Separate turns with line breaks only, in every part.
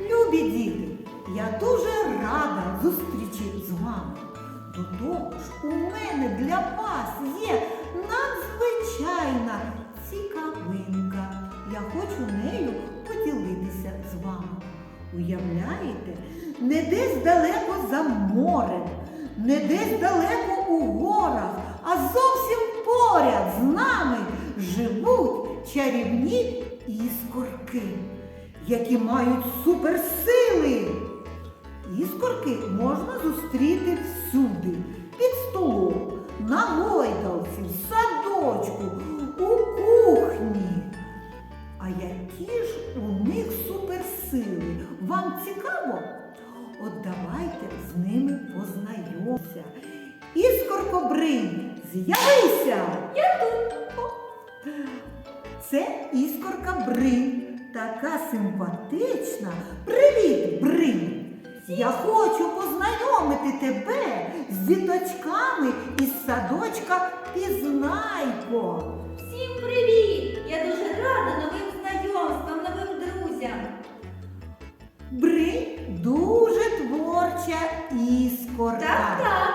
Любі діти, я дуже рада зустрічі з вами. До того ж, у мене для вас є надзвичайна цікавинка. Я хочу нею поділитися з вами. Уявляєте, не десь далеко за морем, не десь далеко у горах, а зовсім поряд з нами живуть чарівні іскорки, які мають суперсили. Іскорки можна зустріти всюди, під столом, на гойдалці, в садочку, у кухні. А які ж у них суперсили? Вам цікаво? От давайте з ними познайомся. Іскоркобринь, з'явися!
Я тут.
Це іскорка Бринь, така симпатична. Привіт, Бринь! Я хочу познайомити тебе з діточками із садочка Пізнайко.
Всім привіт! Я дуже рада новим знайомствам, новим друзям.
Бринь дуже творча іскорка. Так,
так,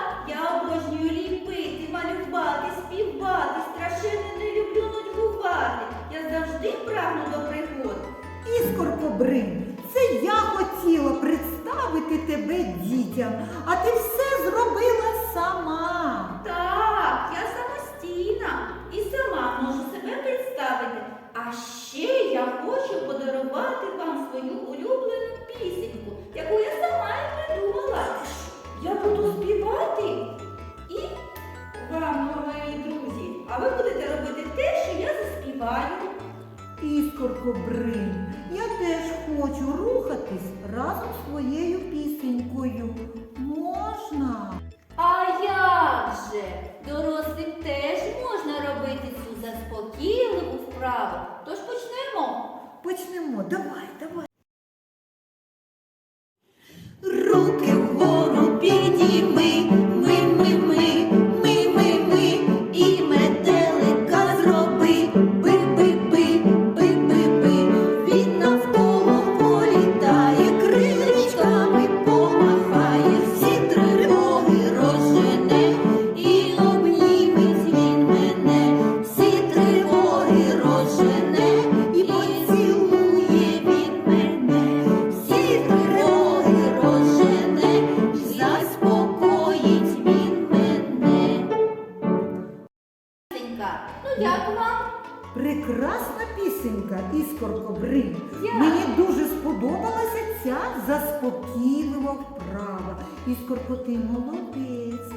Бринь, це я хотіла представити тебе дітям, а ти все зробила сама.
Так, я самостійна і сама можу себе представити. А ще я хочу подарувати вам свою улюблену пісеньку, яку я сама і придумала. Я буду співати і вам, мої друзі, а ви будете робити те, що я заспіваю.
Іскорко Бринь, я теж хочу рухатись разом з твоєю пісенькою. Можна?
А як же? Дорослим теж можна робити цю заспокійливу вправу. Тож почнемо.
Почнемо. Давай, давай.
Руки вгору підійми, ну як вам?
Прекрасна пісенька, Іскорко Бринь. Мені дуже сподобалася ця заспокійлива вправа. Іскорко, ти молодець.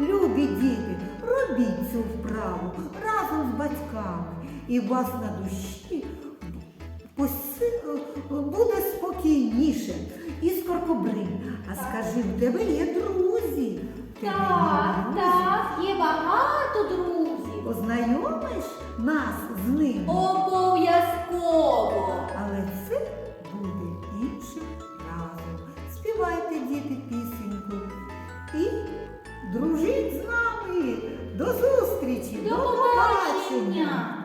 Любі діти, робіть цю вправу разом з батьками. І у вас на душі поси- буде спокійніше. Іскорко Бринь, а скажи, в тебе є друзі? Так, так,
є багато друзів
познайомиш нас з ним.
Обов'язково!
Але це буде іншим разом. Співайте, діти, пісеньку і дружіть з нами. До зустрічі! До побачення!